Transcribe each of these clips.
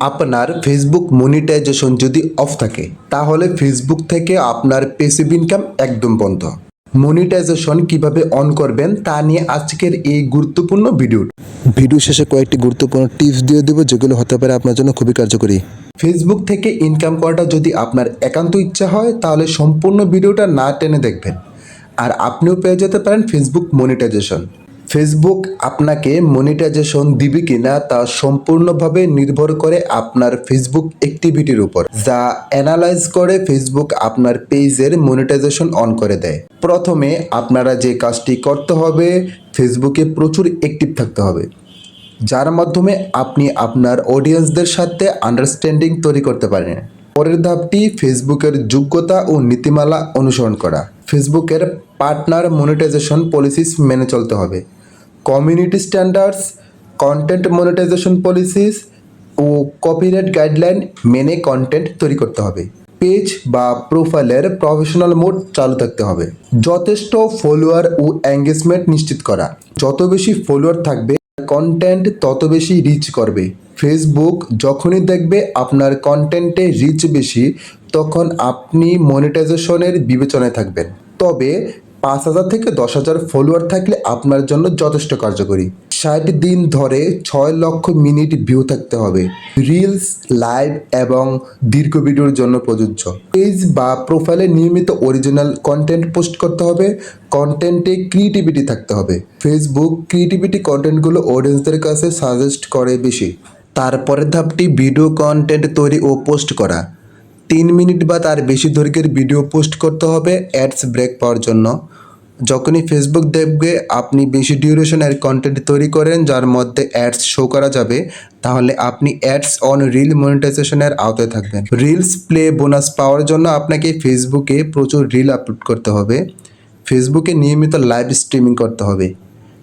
আপনার Facebook monetization যদি of থাকে তাহলে ফেসবুক থেকে আপনার পেসিভ ইনকাম একদম বন্ধ। মনিটাইজেশন কীভাবে অন করবেন তা নিয়ে আজকের এই গুরুত্বপূর্ণ ভিডিও ভিডিও শেষে কয়েকটি গুরুত্বপূর্ণ টিপস দিয়ে দেবো যেগুলো হতে পারে আপনার জন্য খুবই কার্যকরী। ফেসবুক থেকে ইনকাম করাটা যদি আপনার একান্ত ইচ্ছা হয় তাহলে সম্পূর্ণ ভিডিওটা না টেনে দেখবেন। আর আপনিও পেয়ে যেতে পারেন ফেসবুক মনিটাইজেশন ফেসবুক আপনাকে মনিটাইজেশন দিবে কিনা তা সম্পূর্ণভাবে নির্ভর করে আপনার ফেসবুক অ্যাক্টিভিটির উপর, যা অ্যানালাইজ করে ফেসবুক আপনার পেজের মনিটাইজেশন অন করে দেয়। প্রথমে আপনারা যে কাজটি করতে হবে ফেসবুকে প্রচুর অ্যাক্টিভ থাকতে হবে, যার মাধ্যমে আপনি আপনার অডিয়েন্সদের সাথে আন্ডারস্ট্যান্ডিং তৈরি করতে পারেন। পরের ধাপটি ফেসবুকের যোগ্যতা ও নীতিমালা অনুসরণ করা। ফেসবুকের পার্টনার মনিটাইজেশন পলিসিস মেনে চলতে হবে। Community standards content monetization policies ও কপিরাইট গাইডলাইন মেনে কন্টেন্ট তৈরি করতে হবে। পেজ বা প্রোফাইলের প্রফেশনাল মোড চালু থাকতে হবে। যথেষ্ট ফলোয়ার ও এঙ্গেজমেন্ট নিশ্চিত করা। যত বেশি ফলোয়ার থাকবে কন্টেন্ট তত বেশি রিচ করবে। ফেসবুক যখনই দেখবে আপনার কন্টেন্টে রিচ বেশি, তখন আপনি মনিটাইজেশনের বিবেচনায় থাকবেন। তবে পাঁচ হাজার থেকে দশ হাজার ফলোয়ার থাকলে আপনার জন্য যথেষ্ট কার্যকরী। ষাট দিন ধরে ছয় লক্ষ মিনিট ভিউ থাকতে হবে। রিলস লাইভ এবং দীর্ঘ ভিডিওর জন্য প্রযোজ্য। পেজ বা প্রোফাইলে নিয়মিত অরিজিনাল কন্টেন্ট পোস্ট করতে হবে। কন্টেন্টে ক্রিয়েটিভিটি থাকতে হবে। ফেসবুক ক্রিয়েটিভিটি কন্টেন্টগুলো অডিয়েন্সদের কাছে সাজেস্ট করে বেশি। তারপরের ধাপটি ভিডিও কন্টেন্ট তৈরি ও পোস্ট করা। তিন মিনিট বা তার বেশি দৈর্ঘ্যের ভিডিও পোস্ট করতে হবে অ্যাডস ব্রেক পাওয়ার জন্য। যখনই ফেসবুক দেখবে আপনি বেশি ডিউরেশনের কন্টেন্ট তৈরি করেন, যার মধ্যে অ্যাডস শো করা যাবে, তাহলে আপনি অ্যাডস অন রিল মনিটাইজেশনের আওতায় থাকবেন। রিলস প্লে বোনাস পাওয়ার জন্য আপনাকে ফেসবুকে প্রচুর রিল আপলোড করতে হবে। ফেসবুকে নিয়মিত লাইভ স্ট্রিমিং করতে হবে।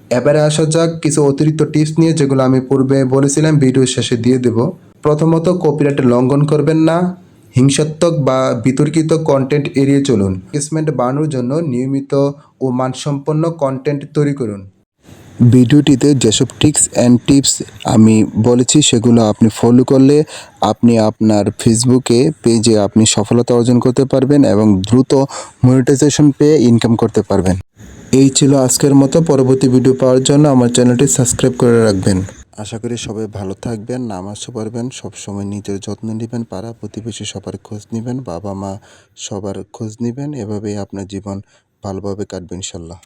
এবারে আসা যাক কিছু অতিরিক্ত টিপস নিয়ে, যেগুলো আমি পূর্বে বলেছিলাম ভিডিও শেষে দিয়ে দেব। প্রথমত কপিরাইট লঙ্ঘন করবেন না। হিংসাত্মক বা বিতর্কিত কন্টেন্ট এড়িয়ে চলুন। এঙ্গেজমেন্ট বাড়ানোর জন্য নিয়মিত ও মানসম্পন্ন কন্টেন্ট তৈরি করুন। ভিডিওটিতে যেসব ট্রিক্স অ্যান্ড টিপস আমি বলেছি, সেগুলো আপনি ফলো করলে আপনি আপনার ফেসবুকে পেজে আপনি সফলতা অর্জন করতে পারবেন এবং দ্রুত মনিটাইজেশন পেয়ে ইনকাম করতে পারবেন। এই ছিল আজকের মতো। পরবর্তী ভিডিও পাওয়ার জন্য আমার চ্যানেলটি সাবস্ক্রাইব করে রাখবেন। আশা করি সবাই ভালো থাকবেন, নামাজ পড়বেন, সবসময় নিজের যত্ন নেবেন, পাড়া প্রতিবেশী সবার খোঁজ নেবেন, বাবা মা সবার খোঁজ নেবেন, এভাবেই আপনার জীবন ভালোভাবে কাটবে ইনশাল্লাহ।